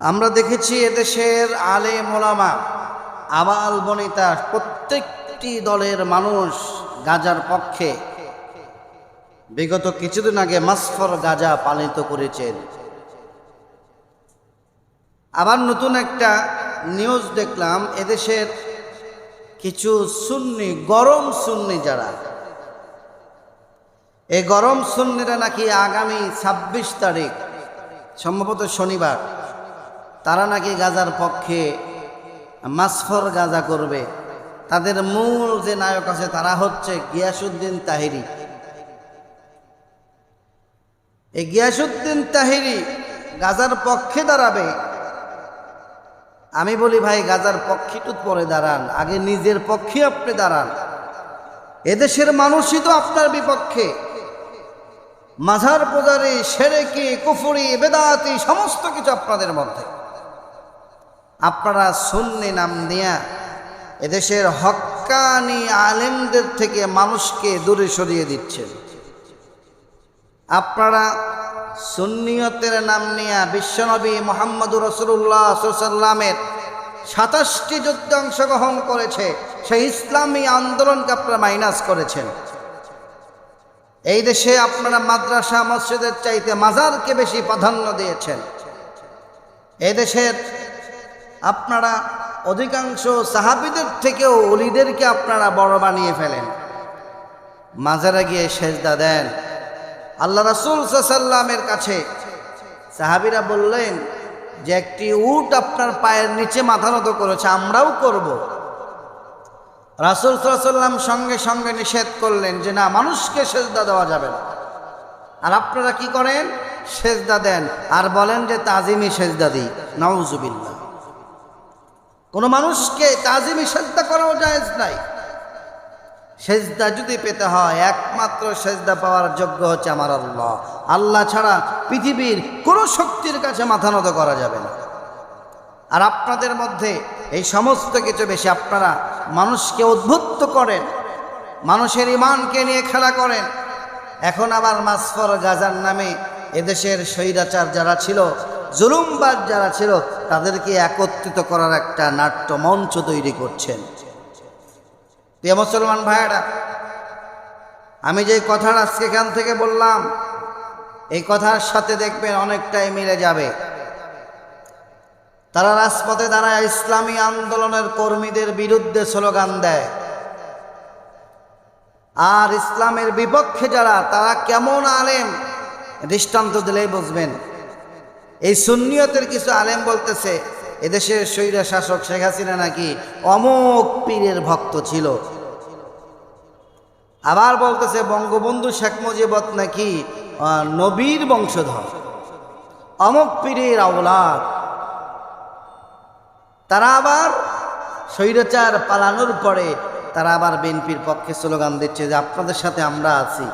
আমরা দেখেছি এদেশের আলে মোলামা, আবাল বনিতা, প্রত্যেকটি দলের মানুষ গাজার পক্ষে। বিগত কিছুদিন আগে মাসফর গাজা পালিত করেছেন। আবার নতুন একটা নিউজ দেখলাম, এদেশের কিছু সুন্নি, গরম সুন্নি যারা, এই গরম সুন্নিরা নাকি আগামী ছাব্বিশ তারিখ, সম্ভবত শনিবার তারা নাকি গাজার পক্ষে মাসফর গাজা করবে। তাদের মূল যে নায়ক আছে তারা হচ্ছে গিয়াসুদ্দিন তাহিরি। এই গিয়াসুদ্দিন তাহিরি গাজার পক্ষে দাঁড়াবে। আমি বলি, ভাই, গাজার পক্ষে তো পরে দাঁড়ান। আগে নিজের পক্ষে আপনি দাঁড়ান। এদেশের মানুষই তো আপনার বিপক্ষে। মাঝার পূজারি, সেরেকি, কুফুরি বেদাতি সমস্ত কিছু আপনাদের মধ্যে। আপনারা সুন্নি নাম দিয়া এদেশের হক্কানি আলেমদের থেকে মানুষকে দূরে সরিয়ে দিচ্ছেন। আপনারা সুন্নিয়তের নাম নিয়ে বিশ্বনবী মোহাম্মদুর রসুল্লাহ সাল্লামের সাতাশটি যুদ্ধে অংশগ্রহণ করেছে, সেই ইসলামী আন্দোলনকে আপনারা মাইনাস করেছেন। এই দেশে আপনারা মাদ্রাসা, মসজিদের চাইতে মাজারকে বেশি প্রাধান্য দিয়েছেন। এই দেশের আপনারা অধিকাংশ সাহাবিদের থেকেও অলিদেরকে আপনারা বড় বানিয়ে ফেলেন। মাজারে গিয়ে সেজদা দেন। আল্লাহ রাসুল সাল্লামের কাছে সাহাবিরা বললেন, যে একটি উট আপনার পায়ের নিচে মাথা নত করেছে, আমরাও করব। রাসুল সাল্লাম সঙ্গে সঙ্গে নিষেধ করলেন যে, না, মানুষকে সেজদা দেওয়া যাবে না। আর আপনারা কি করেন? সেজদা দেন। আর বলেন যে, তাজিমি সেজদা দিই। নওজুবিল্লা কোনো মানুষকে তাজিমি সেজদা করাও যায় নাই। সেজদা যদি পেতে হয়, একমাত্র সেজদা পাওয়ার যোগ্য হচ্ছে আমার আল্লাহ। আল্লাহ ছাড়া পৃথিবীর কোনো শক্তির কাছে মাথা নত করা যাবে না। আর আপনাদের মধ্যে এই সমস্ত কিছু বেশি আপনারা মানুষকে উদ্বুদ্ধ করেন, মানুষের ইমানকে নিয়ে খেলা করেন। এখন আবার মাসফর গাজার নামে এদেশের স্বৈরাচার যারা ছিল জুলুমবাজ যারা ছিল তাদেরকে একত্রিত করার একটা নাট্য মঞ্চ তৈরি করছেন। প্রিয় মুসলমান ভাইয়েরা, আমি যে কথাটা আজকে এখান থেকে বললাম, এই কথার সাথে দেখবেন অনেকটাই মিলে যাবে। তারা রাজপথে দাঁড়ায়, ইসলামী আন্দোলনের কর্মীদের বিরুদ্ধে স্লোগান দেয়। আর ইসলামের বিপক্ষে যারা, তারা কেমন আলেম? দৃষ্টান্ত দিলেই বুঝবেন। এই সুন্নিয়তের কিছু আলেম বলতেছে, এদেশের স্বৈরা শাসক শেখ হাসিনা নাকি অমোক পীরের ভক্ত ছিল। আবার বলতেছে, বঙ্গবন্ধু শেখ মুজিবত নাকি নবীর বংশধর। অমক পীরের আওলাদ। তারা আবার স্বৈরাচার পালানোর পরে তারা আবার বিএনপির পক্ষে স্লোগান দিচ্ছে যে, আপনাদের সাথে আমরা আছি।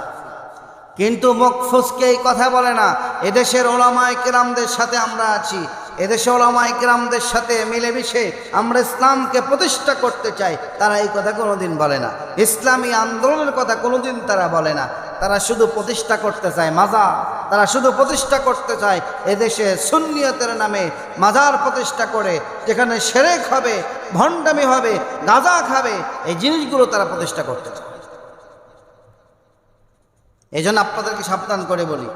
কিন্তু মকফুসকে এই কথা বলে না। এদেশের ওলামায় কেরামদের সাথে আমরা আছি। এদেশে ওলামায় কেরামদের সাথে মিলেমিশে আমরা ইসলামকে প্রতিষ্ঠা করতে চাই। তারা এই কথা কোনোদিন বলে না। ইসলামী আন্দোলনের কথা কোনোদিন তারা বলে না। তারা শুধু প্রতিষ্ঠা করতে চায় মাজা তারা শুধু প্রতিষ্ঠা করতে চায় এদেশে সুন্নিয়তের নামে মাজার প্রতিষ্ঠা করে, যেখানে সেরেক হবে, ভণ্ডামি হবে, গাঁজা খাবে, এই জিনিসগুলো তারা প্রতিষ্ঠা করতে চায়। এই জন্য আপনাদেরকে সাবধান করে বলি,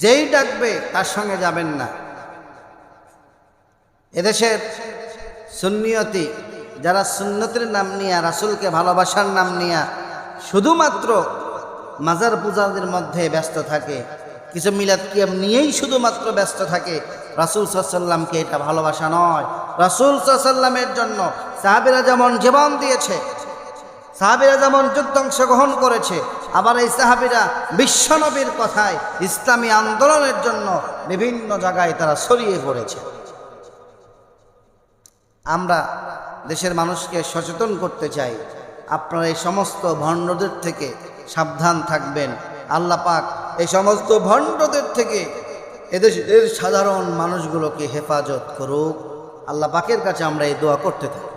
যেই ডাকবে তার সঙ্গে যাবেন না। এদেশের সুন্নিয়তি, যারা সুন্নতির নাম নিয়ে, রাসুলকে ভালোবাসার নাম নিয়ে, শুধুমাত্র মাজার পূজাদের মধ্যে ব্যস্ত থাকে, কিছু মিলাদ কিয়াম নিয়েই শুধুমাত্র ব্যস্ত থাকে, রাসুল সাল্লামকে এটা ভালোবাসা নয়। রাসুল সাল্লামের জন্য সাহাবিরা যেমন জীবন দিয়েছে, সাহাবিরা যেমন যুদ্ধ অংশগ্রহণ করেছে আবার এই সাহাবিরা বিশ্বনবীর কথায় ইসলামী আন্দোলনের জন্য বিভিন্ন জায়গায় তারা ছড়িয়ে পড়েছে। আমরা দেশের মানুষকে সচেতন করতে চাই। আপনারা এই সমস্ত ভণ্ডদের থেকে সাবধান থাকবেন। আল্লাহ পাক এই সমস্ত ভণ্ডদের থেকে এদেশের সাধারণ মানুষগুলোকে হেফাজত করুক। আল্লাহ পাকের কাছে আমরা এই দোয়া করতে থাকি।